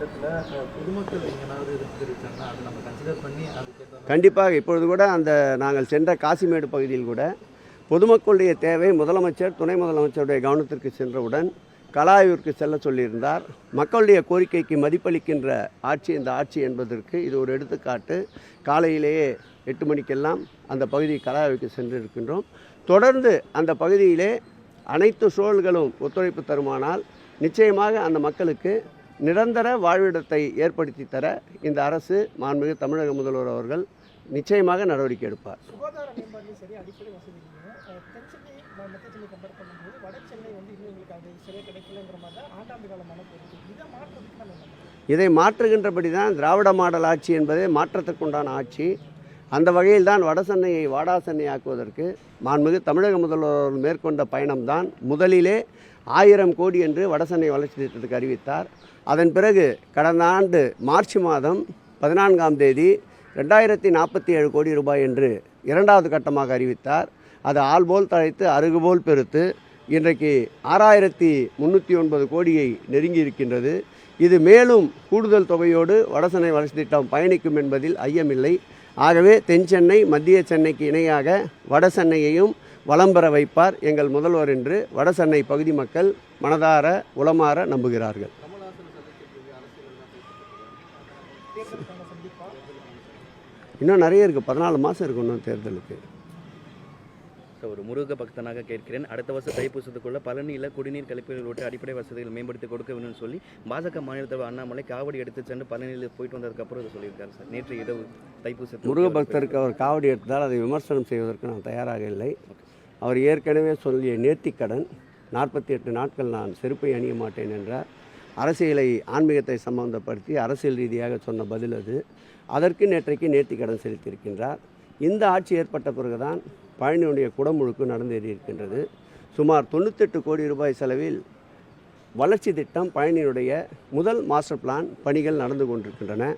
கட்டத்தில் பொதுமக்கள் எங்கேனாவது எதிர்ப்பு அதை நம்ம கன்சிடர் பண்ணி கண்டிப்பாக இப்பொழுது கூட அந்த நாங்கள் சென்ற காசிமேடு பகுதியில் கூட பொதுமக்களுடைய தேவை முதலமைச்சர் துணை முதலமைச்சருடைய கவனத்திற்கு சென்றவுடன் கலாய்விற்கு செல்ல சொல்லியிருந்தார். மக்களுடைய கோரிக்கைக்கு மதிப்பளிக்கின்ற ஆட்சி இந்த ஆட்சி என்பதற்கு இது ஒரு எடுத்துக்காட்டு. காலையிலேயே எட்டு மணிக்கெல்லாம் அந்த பகுதி கலாய்வுக்கு சென்றிருக்கின்றோம். தொடர்ந்து அந்த பகுதியிலே அனைத்து சூழல்களும் ஒத்துழைப்பு தருமானால் நிச்சயமாக அந்த மக்களுக்கு நிரந்தர வாழ்விடத்தை ஏற்படுத்தி தர இந்த அரசு மாண்புமிகு தமிழக முதல்வர் அவர்கள் நிச்சயமாக நடவடிக்கை எடுப்பார். இதை மாற்றுகின்றபடி தான் திராவிட மாடல் ஆட்சி என்பதே மாற்றத்திற்குண்டான ஆட்சி. அந்த வகையில் தான் வட சென்னையை வாடா சென்னை ஆக்குவதற்கு மாண்புமிகு தமிழக முதல்வர் மேற்கொண்ட பயணம்தான் முதலிலே ஆயிரம் கோடி என்று வடசென்னை வளர்ச்சி திட்டத்துக்கு அறிவித்தார். அதன் பிறகு கடந்த ஆண்டு மார்ச் மாதம் பதினான்காம் தேதி ரெண்டாயிரத்தி நாற்பத்தி ஏழு கோடி ரூபாய் என்று இரண்டாவது கட்டமாக அறிவித்தார். அது ஆள்போல் தழைத்து அருகுபோல் பெருத்து இன்றைக்கு ஆறாயிரத்தி முந்நூற்றி ஒன்பது கோடியை நெருங்கி இருக்கின்றது. இது மேலும் கூடுதல் தொகையோடு வடசென்னை வளர்ச்சி திட்டம் பயணிக்கும் என்பதில் ஐயமில்லை. ஆகவே தென் சென்னை மத்திய சென்னைக்கு இணையாக வட சென்னையையும் வலம் பெற வைப்பார் எங்கள் முதல்வர் என்று வட சென்னை பகுதி மக்கள் மனதார உளமாற நம்புகிறார்கள். இன்னும் நிறைய இருக்குது பதினாலு மாதம் இருக்கு இன்னும் தேர்தலுக்கு. ஒரு முருக பக்தனாக கேட்கிறேன். அடுத்த வருஷம் தைப்பூசத்துக்குள்ள பழனியில் குடிநீர் கழிப்பில் விட்டு அடிப்படை வசதிகள் மேம்படுத்தி கொடுக்க வேணும்னு சொல்லி பாஜக மாநில தலைவர் அண்ணாமலை காவடி எடுத்து சென்று பழனியில் போயிட்டு வந்ததுக்கப்புறம் இதை சொல்லியிருக்காரு சார். நேற்று இரவு தைப்பூசத்து முருக பக்தருக்கு அவர் காவடி எடுத்ததால் அதை விமர்சனம் செய்வதற்கு நான் தயாராக இல்லை. அவர் ஏற்கனவே சொல்லிய நேர்த்திக்கடன் நாற்பத்தி எட்டு நாட்கள் நான் செருப்பை அணிய மாட்டேன் என்றார் அரசியலை ஆன்மீகத்தை சம்பந்தப்படுத்தி அரசியல் ரீதியாக சொன்ன பதில் அது. அதற்கு நேற்றைக்கு நேர்த்திக்கடன் செலுத்தியிருக்கின்றார். இந்த ஆட்சி ஏற்பட்ட பிறகுதான் பழனியுடைய குடமுழுக்கு நடந்தேறி இருக்கின்றது. சுமார் தொண்ணூத்தெட்டு கோடி ரூபாய் செலவில் வளர்ச்சி திட்டம் பழனியுடைய முதல் மாஸ்டர் பிளான் பணிகள் நடந்து கொண்டிருக்கின்றன.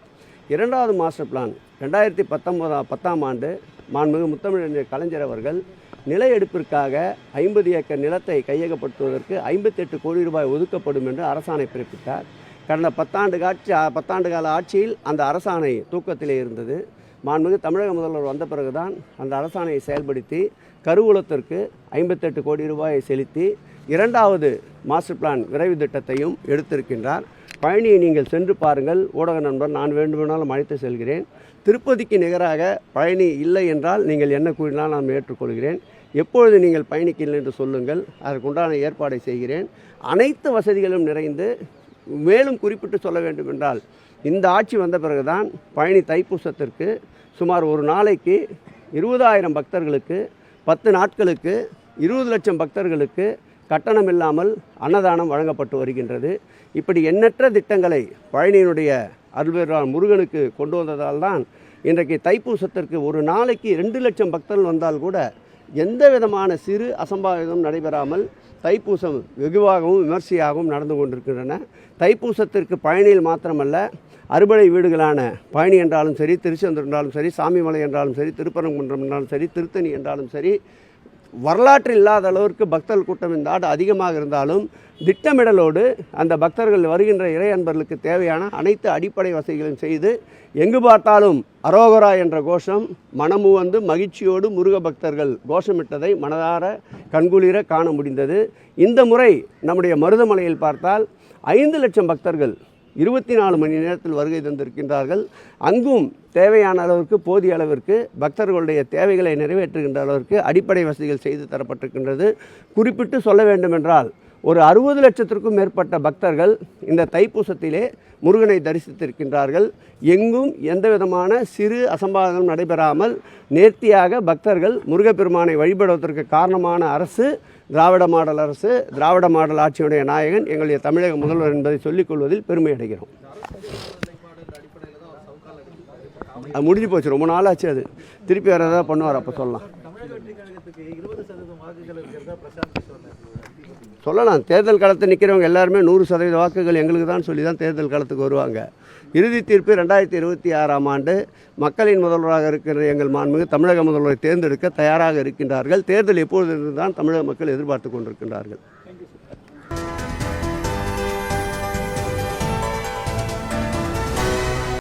இரண்டாவது மாஸ்டர் பிளான் ரெண்டாயிரத்தி பத்தொம்போதாம் பத்தாம் ஆண்டு மாண்புமிகு முத்தமிழறிஞர் கலைஞர் அவர்கள் நில எடுப்பிற்காக ஐம்பது ஏக்கர் நிலத்தை கையகப்படுத்துவதற்கு ஐம்பத்தெட்டு கோடி ரூபாய் ஒதுக்கப்படும் என்று அரசாணை பிறப்பித்தார். கடந்த பத்தாண்டு காட்சி பத்தாண்டு கால ஆட்சியில் அந்த அரசாணை தூக்கத்திலே இருந்தது. மாண்புமிகு தமிழக முதல்வர் வந்த பிறகுதான் அந்த அரசாணையை செயல்படுத்தி கருவூலத்திற்கு ஐம்பத்தெட்டு கோடி ரூபாயை செலுத்தி இரண்டாவது மாஸ்டர் பிளான் விரைவு திட்டத்தையும் எடுத்திருக்கின்றார். பழனியை நீங்கள் சென்று பாருங்கள். ஊடக நண்பர் நான் வேண்டுமானாலும் அழைத்து செல்கிறேன். திருப்பதிக்கு நிகராக பழனி இல்லை என்றால் நீங்கள் என்ன கூறினால் நான் ஏற்றுக்கொள்கிறேன். எப்பொழுது நீங்கள் பயணிக்கல என்று சொல்லுங்கள். அதற்குண்டான ஏற்பாடை செய்கிறேன். அனைத்து வசதிகளும் நிறைந்து மேலும் குறிப்பிட்டு சொல்ல வேண்டும் என்றால் இந்த ஆட்சி வந்த பிறகுதான் பழனி தைப்பூசத்திற்கு சுமார் ஒரு நாளைக்கு இருபதாயிரம் பக்தர்களுக்கு பத்து நாட்களுக்கு இருபது லட்சம் பக்தர்களுக்கு கட்டணம் இல்லாமல் அன்னதானம் வழங்கப்பட்டு வருகின்றது. இப்படி எண்ணற்ற திட்டங்களை பழனியினுடைய அருள்பெருமாள் முருகனுக்கு கொண்டு வந்ததால் தான் இன்றைக்கு தைப்பூசத்திற்கு ஒரு நாளைக்கு ரெண்டு லட்சம் பக்தர்கள் வந்தால் கூட எந்த விதமான சிறு அசம்பாவிதம் நடைபெறாமல் தைப்பூசம் வெகுவாகவும் விமர்சையாகவும் நடந்து கொண்டிருக்கின்றன. தைப்பூசத்திற்கு பழனியில் மாத்திரமல்ல அறுபடை வீடுகளான பழனி என்றாலும் சரி திருச்செந்தூர் என்றாலும் சரி சாமிமலை என்றாலும் சரி திருப்பரங்குன்றம் என்றாலும் சரி திருத்தணி என்றாலும் சரி வரலாற்று இல்லாத அளவிற்கு பக்தர்கள் கூட்டம் இந்த ஆண்டு அதிகமாக இருந்தாலும் திட்டமிடலோடு அந்த பக்தர்கள் வருகின்ற இறை அன்பர்களுக்கு தேவையான அனைத்து அடிப்படை வசதிகளையும் செய்து எங்கு பார்த்தாலும் அரோகரா என்ற கோஷம் மனமு வந்து மகிழ்ச்சியோடு முருக பக்தர்கள் கோஷமிட்டதை மனதார கண்குளிர காண முடிந்தது. இந்த முறை நம்முடைய மருதமலையில் பார்த்தால் ஐந்து லட்சம் பக்தர்கள் இருபத்தி நாலு மணி நேரத்தில் வருகை தந்திருக்கின்றார்கள். அங்கும் தேவையான அளவிற்கு போதிய அளவிற்கு பக்தர்களுடைய தேவைகளை நிறைவேற்றுகின்ற அளவிற்கு அடிப்படை வசதிகள் செய்து தரப்பட்டிருக்கின்றது. குறிப்பிட்டு சொல்ல வேண்டுமென்றால் ஒரு அறுபது லட்சத்திற்கும் மேற்பட்ட பக்தர்கள் இந்த தைப்பூசத்திலே முருகனை தரிசித்திருக்கின்றார்கள். எங்கும் எந்த விதமான சிறு அசம்பாதம் நடைபெறாமல் நேர்த்தியாக பக்தர்கள் முருகப்பெருமானை வழிபடுவதற்கு காரணமான அரசு திராவிட மாடல் அரசு திராவிட மாடல் ஆட்சியுடைய நாயகன் எங்களுடைய தமிழக முதல்வர் என்பதை சொல்லிக் கொள்வதில் பெருமை அடைகிறோம். அது முடிஞ்சு போச்சு. ரொம்ப நாள் ஆச்சு அது. திருப்பி வேறு ஏதாவது பண்ணுவார் அப்போ சொல்லலாம். சொல்லலாம். தேர்தல் களத்தில் நிற்கிறவங்க எல்லாருமே நூறு சதவீத வாக்குகள் எங்களுக்கு தான் சொல்லி தான் தேர்தல் களத்துக்கு வருவாங்க. இறுதி தீர்ப்பு ரெண்டாயிரத்தி இருபத்தி ஆறாம் ஆண்டு மக்களின் முதல்வராக இருக்கிற எங்கள் மாண்புமிகு தமிழக முதல்வரை தேர்ந்தெடுக்க தயாராக இருக்கின்றார்கள். தேர்தல் எப்பொழுது தான் தமிழக மக்கள் எதிர்பார்த்து கொண்டிருக்கின்றார்கள்.